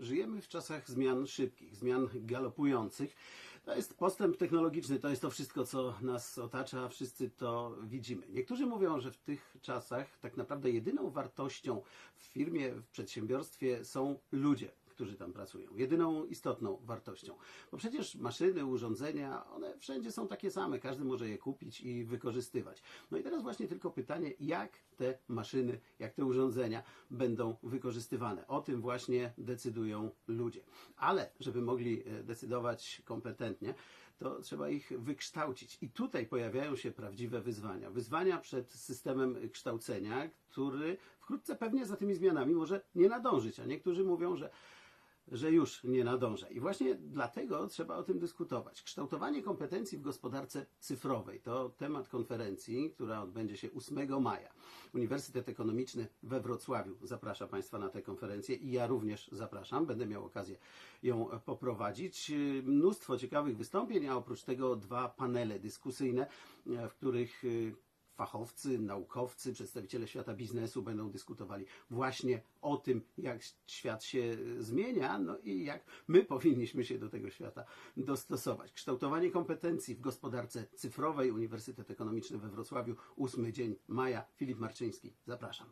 żyjemy w czasach zmian szybkich, zmian galopujących. To jest postęp technologiczny, to jest to wszystko, co nas otacza, wszyscy to widzimy. Niektórzy mówią, że w tych czasach tak naprawdę jedyną wartością w firmie, w przedsiębiorstwie są ludzie którzy tam pracują. Jedyną istotną wartością. Bo przecież maszyny, urządzenia, one wszędzie są takie same. Każdy może je kupić i wykorzystywać. No i teraz właśnie tylko pytanie, jak te maszyny, jak te urządzenia będą wykorzystywane. O tym właśnie decydują ludzie. Ale żeby mogli e, decydować kompetentnie, to trzeba ich wykształcić. I tutaj pojawiają się prawdziwe wyzwania. Wyzwania przed systemem kształcenia, który wkrótce pewnie za tymi zmianami może nie nadążyć. A niektórzy mówią, że że już nie nadąża. I właśnie dlatego trzeba o tym dyskutować. Kształtowanie kompetencji w gospodarce cyfrowej to temat konferencji, która odbędzie się 8 maja. Uniwersytet Ekonomiczny we Wrocławiu zaprasza Państwa na tę konferencję i ja również zapraszam. Będę miał okazję ją poprowadzić. Mnóstwo ciekawych wystąpień, a oprócz tego dwa panele dyskusyjne, w których fachowcy, naukowcy, przedstawiciele świata biznesu będą dyskutowali właśnie o tym, jak świat się zmienia, no i jak my powinniśmy się do tego świata dostosować. Kształtowanie kompetencji w gospodarce cyfrowej, Uniwersytet Ekonomiczny we Wrocławiu, 8 dzień maja. Filip Marczyński, zapraszam.